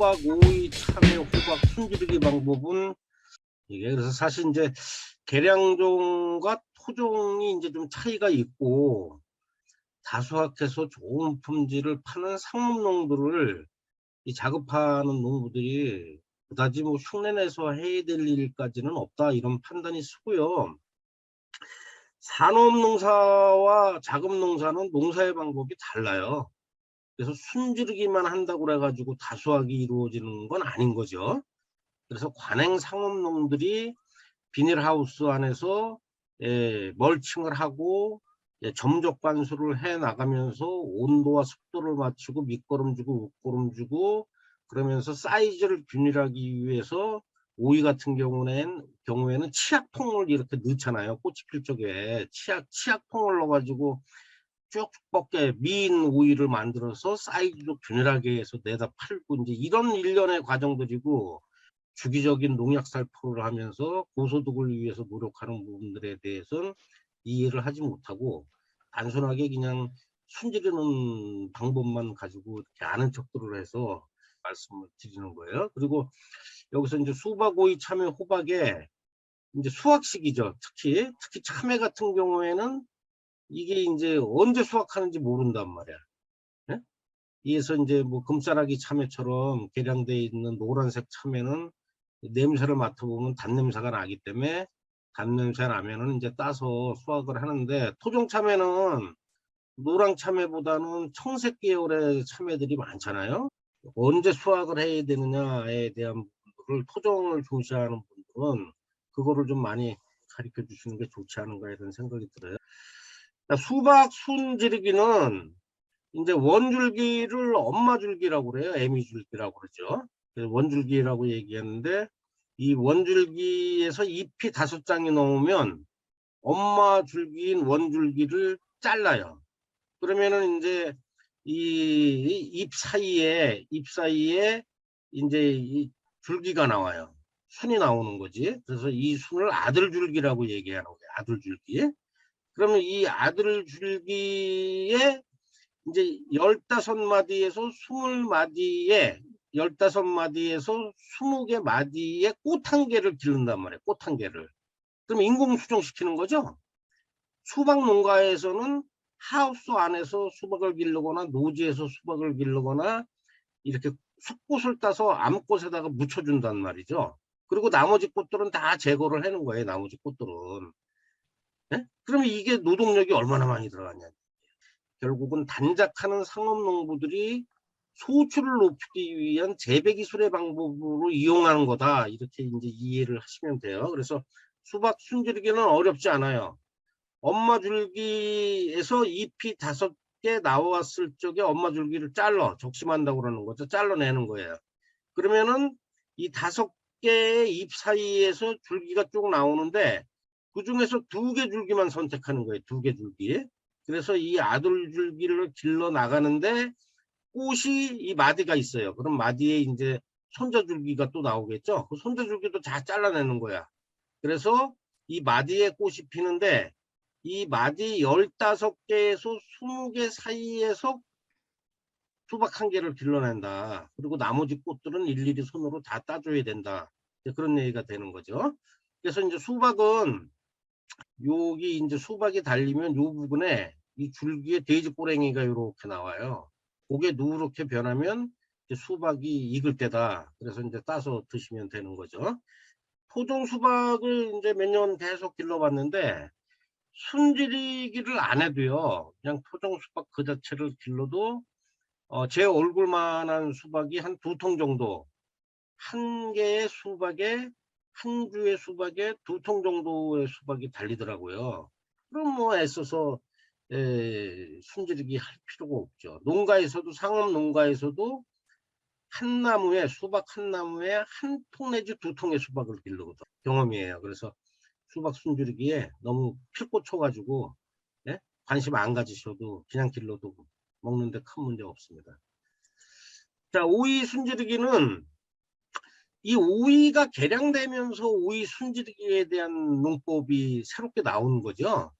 수박, 오이, 참외, 호박, 순지르기 방법은 이게 그래서 사실 이제 계량종과 토종이 이제 좀 차이가 있고 다수확해서 좋은 품질을 파는 상업농들을 이 작업하는 농부들이 그다지 뭐 흉내내서 해야 될 일까지는 없다 이런 판단이 서고요. 산업농사와 작업농사는 농사의 방법이 달라요. 그래서 순지르기만 한다고 그래가지고 다수확이 이루어지는 건 아닌 거죠. 그래서 관행 상업농들이 비닐하우스 안에서 예, 멀칭을 하고 예, 점적 관수를 해 나가면서 온도와 습도를 맞추고 밑거름 주고 웃거름 주고 그러면서 사이즈를 균일하기 위해서 오이 같은 경우는 경우에는 치약통을 이렇게 넣잖아요. 꽃이 필 적에 치약 치약통을 넣어가지고 쭉쭉 뻗게 미인 오이를 만들어서 사이즈도 균일하게 해서 내다 팔고 이제 이런 일련의 과정들이고 주기적인 농약 살포를 하면서 고소득을 위해서 노력하는 부분들에 대해서는 이해를 하지 못하고 단순하게 그냥 순지르는 방법만 가지고 아는 척들을 해서 말씀을 드리는 거예요. 그리고 여기서 이제 수박, 오이, 참외, 호박에 이제 수확 시기죠. 특히 특히 참외 같은 경우에는 이게 이제 언제 수확하는지 모른단 말이야. 예? 이에서 이제 뭐 금싸라기 참외처럼 개량되어 있는 노란색 참외는 냄새를 맡아보면 단냄새가 나기 때문에 단냄새 나면은 이제 따서 수확을 하는데 토종 참외는 노랑 참외보다는 청색 계열의 참외들이 많잖아요. 언제 수확을 해야 되느냐에 대한 부분들을 토종을 중시하는 분들은 그거를 좀 많이 가르쳐 주시는 게 좋지 않은가 이런 생각이 들어요. 수박 순지르기는 이제 원줄기를 엄마 줄기라고 그래요. 애미 줄기라고 그러죠. 원줄기라고 얘기했는데 이 원줄기에서 잎이 다섯 장이 넘으면 엄마 줄기인 원줄기를 잘라요. 그러면은 이제 이 잎 사이에 잎 사이에 이제 이 줄기가 나와요. 순이 나오는 거지. 그래서 이 순을 아들 줄기라고 얘기하는 거예요. 아들 줄기. 그러면 이 아들 줄기에 이제 15마디에서 20마디에 15마디에서 20개 마디에 꽃 한 개를 기른단 말이에요. 꽃 한 개를. 그럼 인공 수정시키는 거죠. 수박 농가에서는 하우스 안에서 수박을 기르거나 노지에서 수박을 기르거나 이렇게 숲꽃을 따서 암꽃에다가 묻혀준단 말이죠. 그리고 나머지 꽃들은 다 제거를 하는 거예요. 나머지 꽃들은. 네? 그러면 이게 노동력이 얼마나 많이 들어갔냐. 결국은 단작하는 상업농부들이 소출을 높이기 위한 재배 기술의 방법으로 이용하는 거다. 이렇게 이제 이해를 하시면 돼요. 그래서 수박 순지르기는 어렵지 않아요. 엄마 줄기에서 잎이 다섯 개 나왔을 적에 엄마 줄기를 잘라 적심한다고 그러는 거죠. 잘라내는 거예요. 그러면은 이 다섯 개의 잎 사이에서 줄기가 쭉 나오는데 그 중에서 두 개 줄기만 선택하는 거예요. 두 개 줄기. 그래서 이 아들 줄기를 길러 나가는데 꽃이 이 마디가 있어요. 그럼 마디에 이제 손자 줄기가 또 나오겠죠. 그 손자 줄기도 다 잘라내는 거야. 그래서 이 마디에 꽃이 피는데 이 마디 15개에서 20개 사이에서 수박 한 개를 길러낸다. 그리고 나머지 꽃들은 일일이 손으로 다 따줘야 된다. 그런 얘기가 되는 거죠. 그래서 이제 수박은 여기 이제 수박이 달리면 요 부분에 이 줄기에 돼지 꼬랭이가 이렇게 나와요. 그게 누렇게 변하면 수박이 익을 때다. 그래서 이제 따서 드시면 되는 거죠. 토종 수박을 이제 몇 년 계속 길러봤는데 순지리기를 안 해도요. 그냥 토종 수박 그 자체를 길러도 어, 제 얼굴만한 수박이 한 두 통 정도 한 개의 수박에 한 주의 수박에 두 통 정도의 수박이 달리더라고요. 그럼 뭐 애써서 에, 순지르기 할 필요가 없죠. 농가에서도 상업 농가에서도 한 나무에 수박 한 나무에 한 통 내지 두 통의 수박을 길르거든 경험이에요. 그래서 수박 순지르기에 너무 필꽃 쳐가지고 예? 관심 안 가지셔도 그냥 길러도 먹는데 큰 문제 없습니다. 자 오이 순지르기는 이 오이가 개량되면서 오이 순지르기에 대한 농법이 새롭게 나오는 거죠.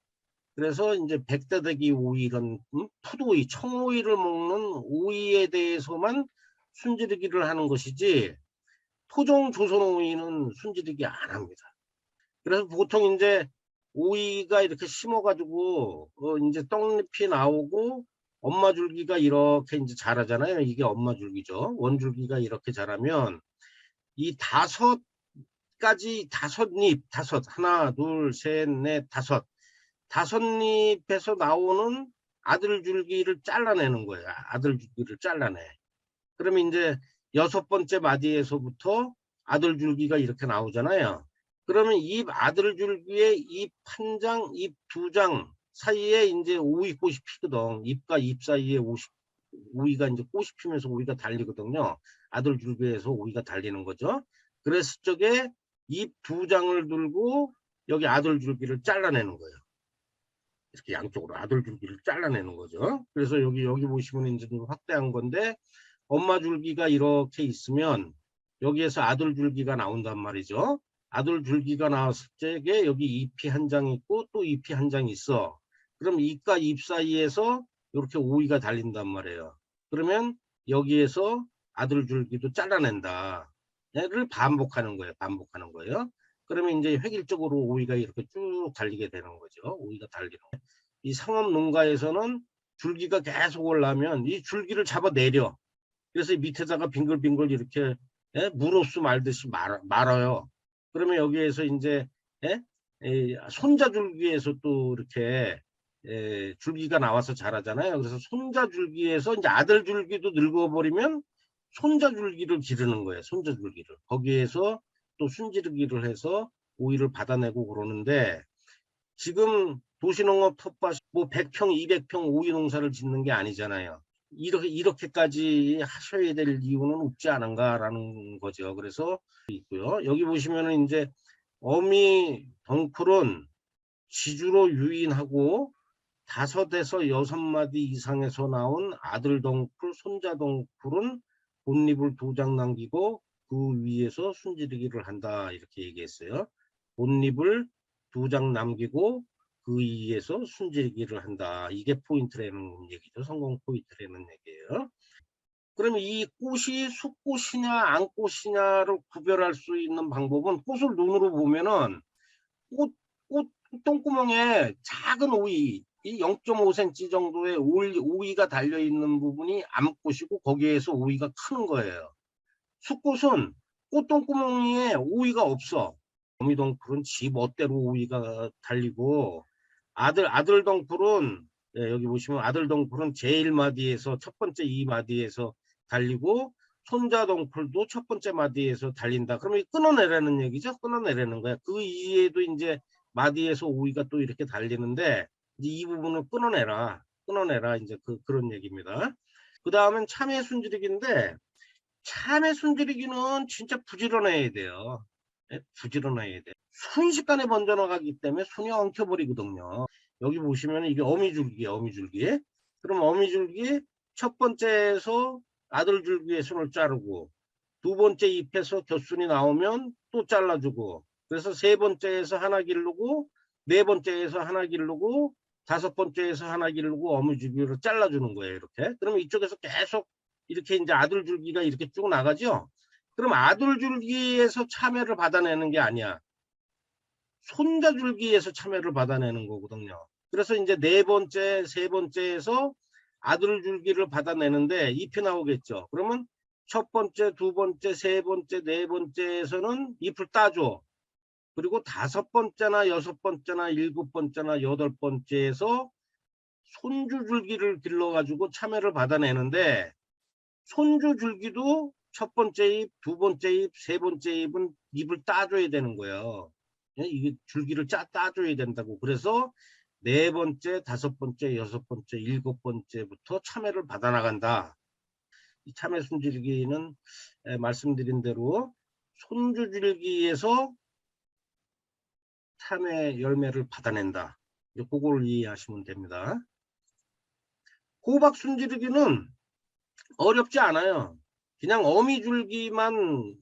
그래서 이제 백다대기 오이 이런 음? 푸도이, 청오이를 먹는 오이에 대해서만 순지르기를 하는 것이지 토종 조선 오이는 순지르기 안 합니다. 그래서 보통 이제 오이가 이렇게 심어가지고 어 이제 떡잎이 나오고 엄마 줄기가 이렇게 이제 자라잖아요. 이게 엄마 줄기죠. 원줄기가 이렇게 자라면 이 다섯 가지 다섯 잎, 다섯 하나, 둘, 셋, 넷, 다섯 다섯 잎에서 나오는 아들 줄기를 잘라내는 거예요. 아들 줄기를 잘라내. 그러면 이제 여섯 번째 마디에서부터 아들 줄기가 이렇게 나오잖아요. 그러면 잎 아들 줄기에 잎한 장, 잎 두 장 사이에 이제 오이꽃이 피거든. 잎과 잎 사이에 오이, 오이가 이제 꽃이 피면서 오이가 달리거든요. 아들 줄기에서 오이가 달리는 거죠. 그랬을 적에 잎 두 장을 들고 여기 아들 줄기를 잘라내는 거예요. 이렇게 양쪽으로 아들 줄기를 잘라내는 거죠. 그래서 여기 여기 보시면 이제 좀 확대한 건데 엄마 줄기가 이렇게 있으면 여기에서 아들 줄기가 나온단 말이죠. 아들 줄기가 나왔을 적에 여기 잎이 한 장 있고 또 잎이 한 장 있어. 그럼 잎과 잎 사이에서 이렇게 오이가 달린단 말이에요. 그러면 여기에서 아들 줄기도 잘라낸다. 얘를 반복하는 거예요. 반복하는 거예요. 그러면 이제 획일적으로 오이가 이렇게 쭉 달리게 되는 거죠. 오이가 달리는. 이 상업 농가에서는 줄기가 계속 올라면 이 줄기를 잡아 내려. 그래서 밑에다가 빙글빙글 이렇게 예? 물호수 말듯이 말, 말아요. 그러면 여기에서 이제 예? 에, 손자줄기에서 또 이렇게 에, 줄기가 나와서 자라잖아요. 그래서 손자 줄기에서 이제 아들 줄기도 늙어버리면 손자 줄기를 기르는 거예요. 손자 줄기를. 거기에서 또 순지르기를 해서 오이를 받아내고 그러는데 지금 도시농업 텃밭 뭐 100평, 200평 오이 농사를 짓는 게 아니잖아요. 이렇게 이렇게까지 하셔야 될 이유는 없지 않은가라는 거죠. 그래서 있고요. 여기 보시면은 이제 어미 덩쿨은 지주로 유인하고 다섯에서 여섯 마디 이상에서 나온 아들 덩쿨, 손자 덩쿨은 본립을 두 장 남기고 그 위에서 순지르기를 한다 이렇게 얘기했어요. 본립을 두 장 남기고 그 위에서 순지르기를 한다. 이게 포인트라는 얘기죠. 성공 포인트라는 얘기예요. 그러면 이 꽃이 숫꽃이냐 안꽃이냐를 구별할 수 있는 방법은 꽃을 눈으로 보면은 꽃, 꽃 똥구멍에 작은 오이 이 0.5cm 정도의 오이, 오이가 달려있는 부분이 암꽃이고 거기에서 오이가 크는 거예요. 숫꽃은 꽃동구멍에 오이가 없어. 어미덩굴은 지 멋대로 오이가 달리고 아들 아들 덩굴은 네, 여기 보시면 아들 덩굴은 제1마디에서 첫 번째 이 마디에서 달리고 손자 덩굴도 첫 번째 마디에서 달린다. 그러면 끊어내라는 얘기죠. 끊어내라는 거야. 그 이에도 이제 마디에서 오이가 또 이렇게 달리는데 이제 이 부분을 끊어내라. 끊어내라. 이제 그 그런 얘기입니다. 그 다음은 참외 순지르기인데 참외 순지르기는 진짜 부지런해야 돼요. 네? 부지런해야 돼. 순식간에 번져 나가기 때문에 손이 엉켜버리거든요. 여기 보시면 이게 어미줄기예요. 어미줄기. 그럼 어미줄기 첫 번째에서 아들줄기에 손을 자르고 두 번째 잎에서 겨순이 나오면 또 잘라주고 그래서 세 번째에서 하나 기르고 네 번째에서 하나 기르고 다섯 번째에서 하나 기르고 어미줄기로 잘라주는 거예요. 이렇게. 그러면 이쪽에서 계속 이렇게 이제 아들 줄기가 이렇게 쭉 나가죠. 그럼 아들 줄기에서 참여를 받아내는 게 아니야. 손자 줄기에서 참여를 받아내는 거거든요. 그래서 이제 네 번째, 세 번째에서 아들 줄기를 받아내는데 잎이 나오겠죠. 그러면 첫 번째, 두 번째, 세 번째, 네 번째에서는 잎을 따줘. 그리고 다섯 번째나 여섯 번째나 일곱 번째나 여덟 번째에서 손주줄기를 길러가지고 참여를 받아내는데 손주줄기도 첫 번째 잎, 두 번째 잎, 세 번째 잎은 잎을 따줘야 되는 거예요. 예, 이게 줄기를 짜 따줘야 된다고. 그래서 네 번째, 다섯 번째, 여섯 번째, 일곱 번째부터 참외를 받아 나간다. 이 참외 순줄기는 말씀드린 대로 손주줄기에서 참외 열매를 받아낸다. 이제 그걸 이해하시면 됩니다. 호박 순지르기는 어렵지 않아요. 그냥 어미줄기만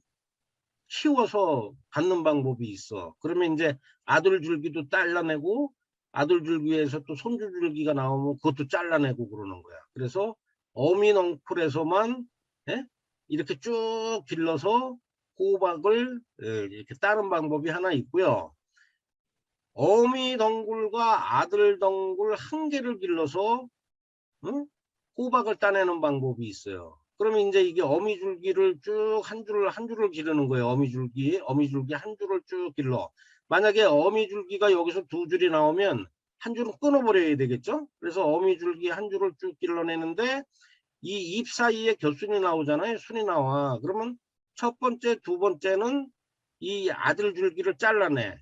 키워서 받는 방법이 있어. 그러면 이제 아들 줄기도 잘라내고 아들 줄기에서 또 손주 줄기가 나오면 그것도 잘라내고 그러는 거야. 그래서 어미넝풀에서만 예? 이렇게 쭉 길러서 호박을 예, 이렇게 따는 방법이 하나 있고요. 어미 덩굴과 아들 덩굴 한 개를 길러서 응? 호박을 따내는 방법이 있어요. 그러면 이제 이게 어미줄기를 쭉 한 줄을 한 줄을 기르는 거예요. 어미줄기, 어미줄기 한 줄을 쭉 길러. 만약에 어미줄기가 여기서 두 줄이 나오면 한 줄은 끊어버려야 되겠죠? 그래서 어미줄기 한 줄을 쭉 길러내는데 이 잎 사이에 겨순이 나오잖아요. 순이 나와. 그러면 첫 번째, 두 번째는 이 아들 줄기를 잘라내.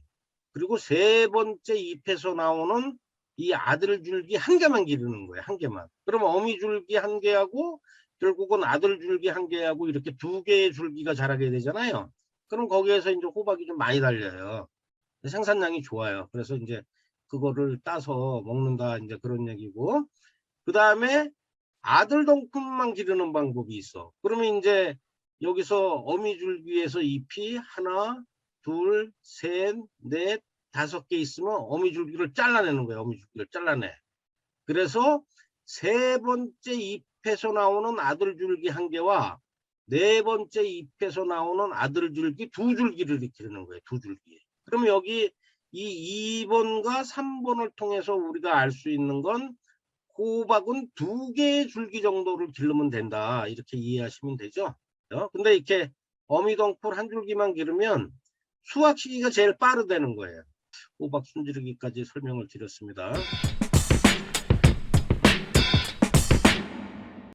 그리고 세 번째 잎에서 나오는 이 아들 줄기 한 개만 기르는 거예요. 한 개만. 그러면 어미 줄기 한 개하고 결국은 아들 줄기 한 개하고 이렇게 두 개의 줄기가 자라게 되잖아요. 그럼 거기에서 이제 호박이 좀 많이 달려요. 생산량이 좋아요. 그래서 이제 그거를 따서 먹는다 이제 그런 얘기고 그 다음에 아들 덩굴만 기르는 방법이 있어. 그러면 이제 여기서 어미 줄기에서 잎이 하나, 둘, 셋, 넷, 다섯 개 있으면 어미줄기를 잘라내는 거예요. 어미줄기를 잘라내. 그래서 세 번째 잎에서 나오는 아들 줄기 한 개와 네 번째 잎에서 나오는 아들 줄기 두 줄기를 기르는 거예요. 두 줄기. 그러면 여기 이 2번과 3번을 통해서 우리가 알 수 있는 건 호박은 두 개의 줄기 정도를 기르면 된다. 이렇게 이해하시면 되죠. 어? 근데 이렇게 어미덩굴 한 줄기만 기르면 수확 시기가 제일 빠르다는 거예요. 호박 순지르기까지 설명을 드렸습니다.